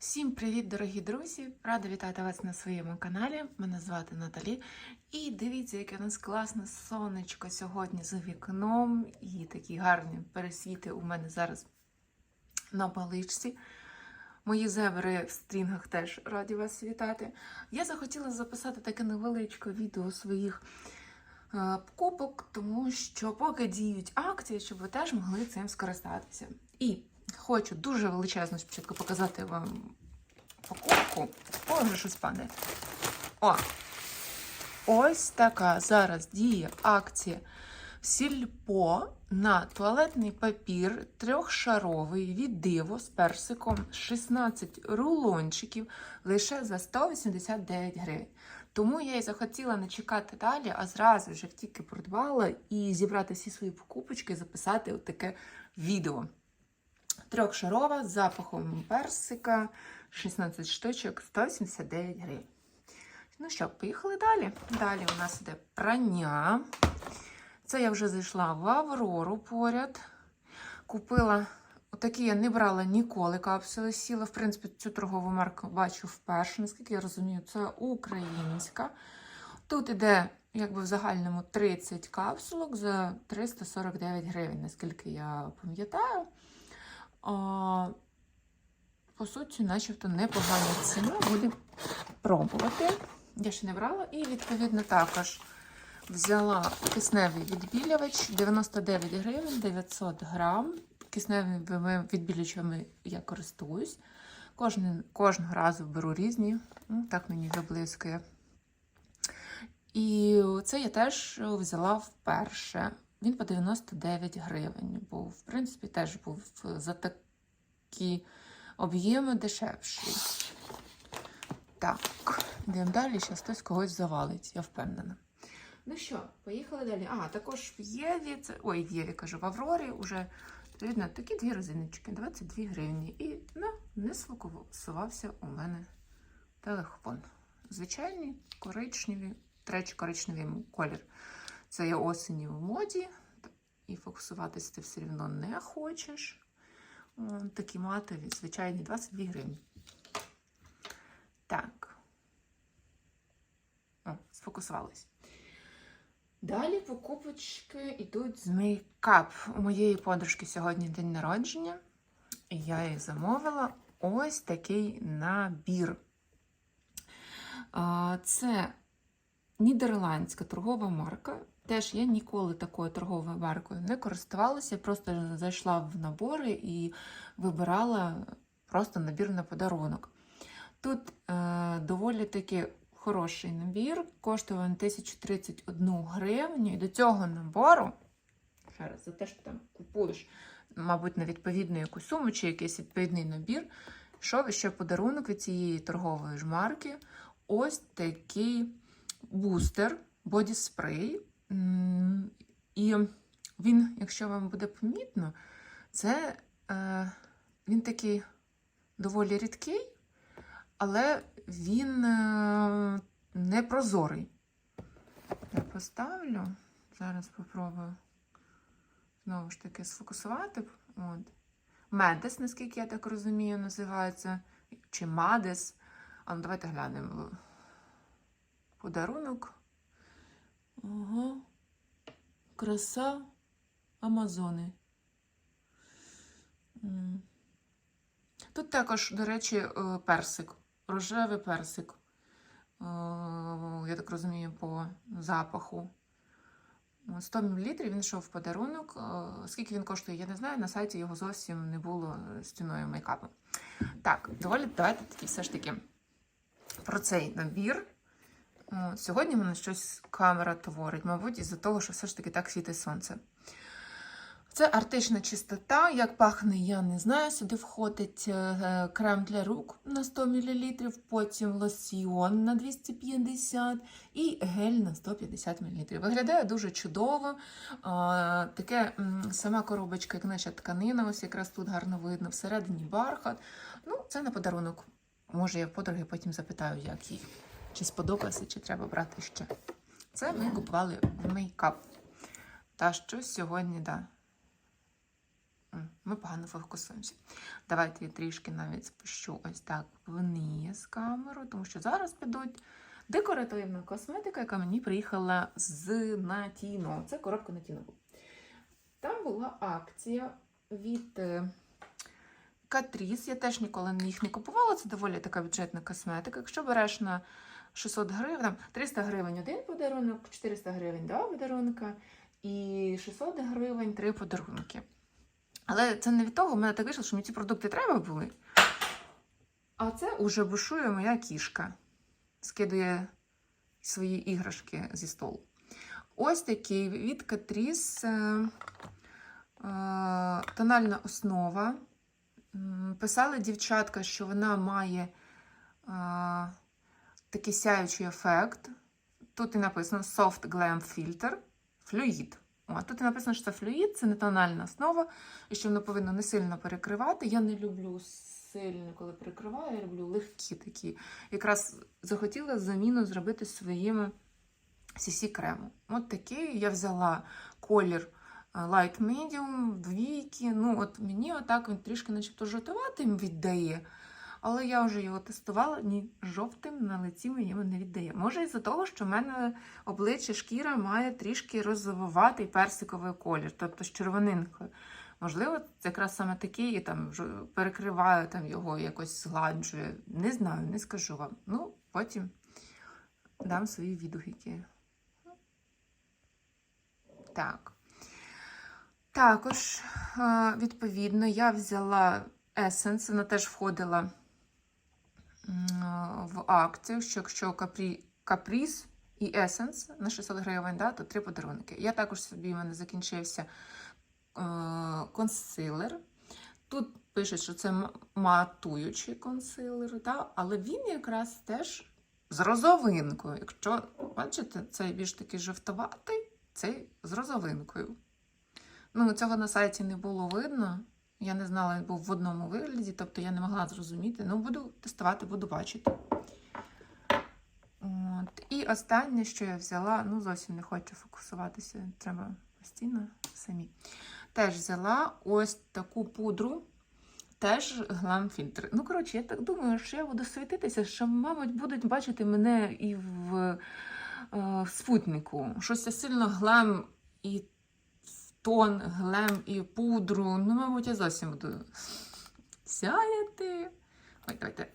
Всім привіт, дорогі друзі! Рада вітати вас на своєму каналі. Мене звати Наталі. І дивіться, яке у нас класне сонечко сьогодні за вікном. І такі гарні пересвіти у мене зараз на баличці. Мої зебри в стрінгах теж раді вас вітати. Я захотіла записати таке невеличке відео своїх е, покупок, тому що поки діють акції, щоб ви теж могли цим скористатися. І хочу дуже величезно спочатку показати вам покупку. О, вже щось падає. О! Ось така зараз діє акція сільпо на туалетний папір трьохшаровий від диво з персиком 16 рулончиків лише за 189 гривень. Тому я і захотіла не чекати далі, а зразу вже тільки придбала і зібрати всі свої покупочки і записати таке відео. Трьохшарова з запахом персика, 16 штучок, 179 гривень. Ну що, поїхали далі. Далі у нас іде прання. Це я вже зайшла в Аврору поряд. Купила, отакі я не брала ніколи капсули сіла. В принципі, цю торгову марку бачу вперше, наскільки я розумію, це українська. Тут іде, якби в загальному 30 капсулок за 349 гривень, наскільки я пам'ятаю. А, По суті, начебто непогана ціна. Будемо пробувати. Я ще не брала. І, відповідно, також взяла кисневий відбілювач 99 гривень 900 грам. Кисневими відбілювачами я користуюсь. Кожен, кожного разу беру різні. Ну, Так мені виблискує. І це я теж взяла вперше. Він по 99 гривень був. В принципі, теж був за такі об'єми дешевший. Так, йдемо далі, зараз хтось когось завалить, я впевнена. Ну що, поїхали далі. А, також в Єві, це, ой, в Єві кажу, в Аврорі вже видно такі дві резиночки, 22 гривні. І ну, не сфокусувався у мене телефон. Звичайний коричневий, третій коричневий колір. Це є осені в моді, і фокусуватися ти все одно не хочеш. Такі матові, звичайні 22 гривні. Так. О, сфокусувались. Далі покупочки йдуть з мейкап. У моєї подружки сьогодні день народження. І я їй замовила ось такий набір. Це нідерландська торгова марка. Теж я ніколи такою торговою маркою не користувалася, просто зайшла в набори і вибирала просто набір на подарунок. Тут е, доволі таки хороший набір, коштує він 1031 гривню. І до цього набору, ще за те, що там купуєш, мабуть, на відповідну якусь суму чи якийсь відповідний набір, йшов ще подарунок від цієї торгової ж марки. Ось такий бустер, боді-спрей. І він, якщо вам буде помітно, це е, він такий доволі рідкий, але він е, не прозорий. Я поставлю, зараз спробую знову ж таки сфокусувати. От. Медес, наскільки я так розумію, називається, чи Мадес. А ну давайте глянемо. Подарунок. Ага. Краса Амазони. Тут також, до речі, е, персик, рожевий персик. Е, Я так розумію, по запаху. 100 мл він йшов в подарунок. Е, Скільки він коштує, я не знаю. На сайті його зовсім не було з ціною мейкапу. Так, доволі давайте все ж таки про цей набір. О, Сьогодні мене щось камера творить, мабуть, із-за того, що все ж таки так світить сонце. Це артична чистота. Як пахне, я не знаю. Сюди входить е, крем для рук на 100 мл, потім лосьйон на 250 і гель на 150 мл. Виглядає дуже чудово. Таке сама коробочка, як наче тканина, ось якраз тут гарно видно, всередині бархат. Ну, це на подарунок. Може, я в подруги потім запитаю, як їй. Чи сподобалося, чи треба брати ще. Це ми купували в мейкап. Та що сьогодні, да. Ми погано фокусуємося. Давайте я трішки навіть спущу ось так вниз камеру, тому що зараз підуть декоративна косметика, яка мені приїхала з Натіно. Це коробка Натіно. Там була акція від е, Catrice. Я теж ніколи їх не купувала. Це доволі така бюджетна косметика. Якщо береш на 600 гривень, 300 гривень один подарунок, 400 гривень два подарунка і 600 гривень три подарунки. Але це не від того, в мене так вийшло, що мені ці продукти треба були. А це уже бушує моя кішка. Скидує свої іграшки зі столу. Ось такий від Catrice е, е, тональна основа. Писали дівчатка, що вона має е, такий сяючий ефект. Тут і написано Soft Glam Filter Fluid. О, тут і написано, що це флюїд, це не тональна основа, і що воно повинно не сильно перекривати. Я не люблю сильно, коли перекриваю, я люблю легкі такі. Якраз захотіла заміну зробити своїм CC кремом. От такий я взяла колір е, Light Medium, двійки. Ну, от мені отак він трішки начебто жовтуватим віддає. Але я вже його тестувала, ні жовтим на лиці мені не віддає. Може, із-за того, що в мене обличчя шкіра має трішки розовуватий персиковий колір, тобто з червонинкою. Можливо, якраз саме такий, і там перекриваю там його, якось згладжую. Не знаю, не скажу вам. Ну, потім дам свої відгуки. Так. Також, е, відповідно, я взяла Essence, вона теж входила в акцію, що якщо капрі, капріз і Essence на 600 гривень, да, то три подарунки. Я також собі в мене закінчився е, консилер. Тут пишуть, що це матуючий консилер, да, але він якраз теж з розовинкою. Якщо бачите, цей більш такий жовтоватий, цей з розовинкою. Ну, цього на сайті не було видно. Я не знала, він був в одному вигляді, тобто я не могла зрозуміти. Ну, буду тестувати, буду бачити. От. І останнє, що я взяла, ну зовсім не хочу фокусуватися, треба постійно самі. Теж взяла ось таку пудру, теж глам-фільтр. Ну, коротше, я так думаю, що я буду світитися, що, мабуть, будуть бачити мене і в, е, в спутнику. Щось сильно глам і тон, глем і пудру. Ну, мабуть, я зовсім буду сяяти. Ой, давайте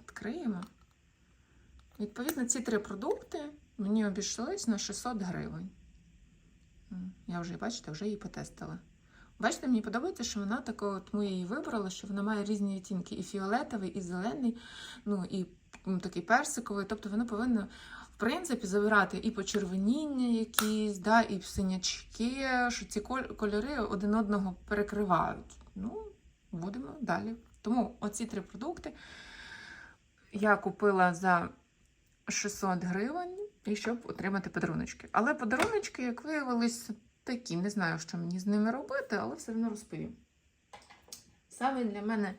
відкриємо. Відповідно, ці три продукти мені обійшлись на 600 гривень. Я вже, бачите, вже її потестила. Бачите, мені подобається, що вона така, от ми її вибрала, що вона має різні відтінки: і фіолетовий, і зелений, ну і такий персиковий. Тобто вона повинна, принципі, забирати і почервоніння якісь, да, і синячки, що ці кольори один одного перекривають. Ну, будемо далі. Тому оці три продукти я купила за 600 гривень, і щоб отримати подаруночки. Але подаруночки, як виявилось, такі. Не знаю, що мені з ними робити, але все одно розповім. Саме для мене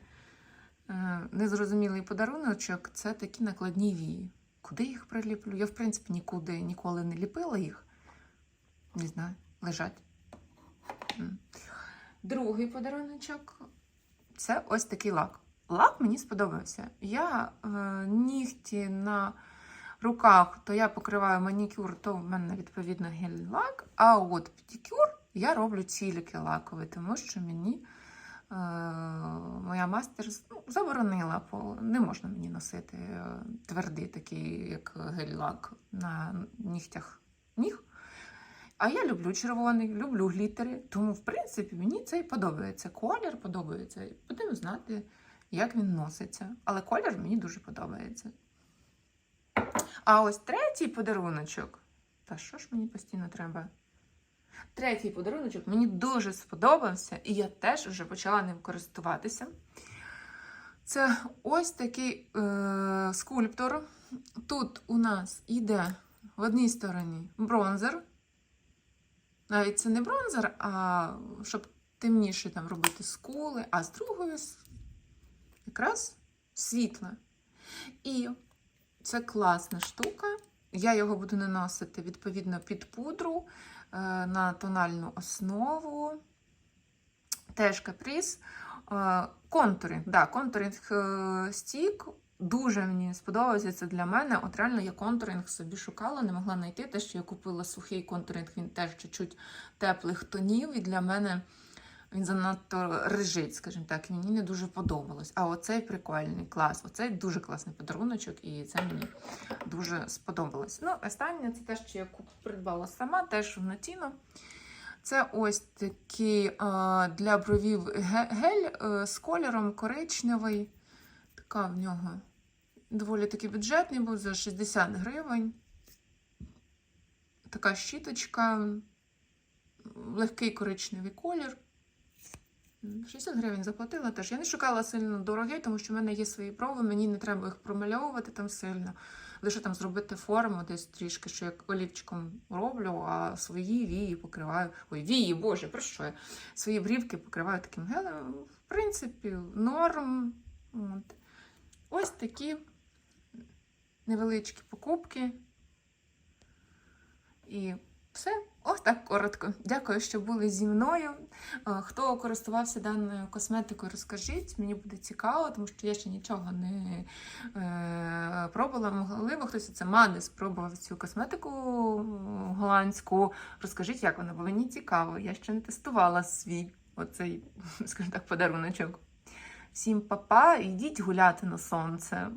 е, незрозумілий подаруночок це такі накладні вії. Куди їх приліплю? Я, в принципі, нікуди ніколи не ліпила їх. Не знаю, лежать. Другий подаруночок це ось такий лак. Лак мені сподобався. Я е, нігті на руках, то я покриваю манікюр, то в мене відповідно гель-лак. А от педикюр я роблю тільки лаковий, тому що мені моя мастер ну, заборонила, бо не можна мені носити е, твердий такий, як гель-лак на нігтях ніг. А я люблю червоний, люблю глітери, тому, в принципі, мені це і подобається. Колір подобається. Будемо знати, як він носиться. Але колір мені дуже подобається. А ось третій подаруночок. Та що ж мені постійно треба? Третій подаруночок мені дуже сподобався, і я теж вже почала ним користуватися. Це ось такий е- скульптор. Тут у нас йде в одній стороні бронзер. Навіть це не бронзер, а щоб темніше там робити скули, а з другої якраз світла. І це класна штука. Я його буду наносити відповідно під пудру на тональну основу. Теж каприз. Контури. Да, контуринг е, стік. Дуже мені сподобався це для мене. От реально я контуринг собі шукала, не могла знайти. Те, що я купила сухий контуринг, він теж чуть-чуть теплих тонів. І для мене він занадто рижить, скажімо так, мені не дуже подобалось. А оцей прикольний клас, оцей дуже класний подаруночок, і це мені дуже сподобалось. Ну, останнє це те, що я придбала сама, теж в Натіно. Це ось такий для бровів гель е, з кольором коричневий. Така в нього доволі таки бюджетний був за 60 гривень. Така щіточка, легкий коричневий колір. 60 гривень заплатила теж. Я не шукала сильно дорогий, тому що в мене є свої брови, мені не треба їх промальовувати там сильно. Лише там зробити форму десь трішки, що як олівчиком роблю, а свої вії покриваю. Ой, вії, боже, про що я? Свої брівки покриваю таким гелем. В принципі, норм. От. Ось такі невеличкі покупки. І все. Ось так коротко. Дякую, що були зі мною. Е, Хто користувався даною косметикою, розкажіть. Мені буде цікаво, тому що я ще нічого не е, пробувала. Можливо, хтось це мане спробував цю косметику голландську. Розкажіть, як вона, бо мені цікаво. Я ще не тестувала свій оцей, скажімо так, подаруночок. Всім папа, йдіть гуляти на сонце.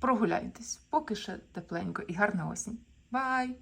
Прогуляйтесь, поки ще тепленько і гарна осінь. Бай!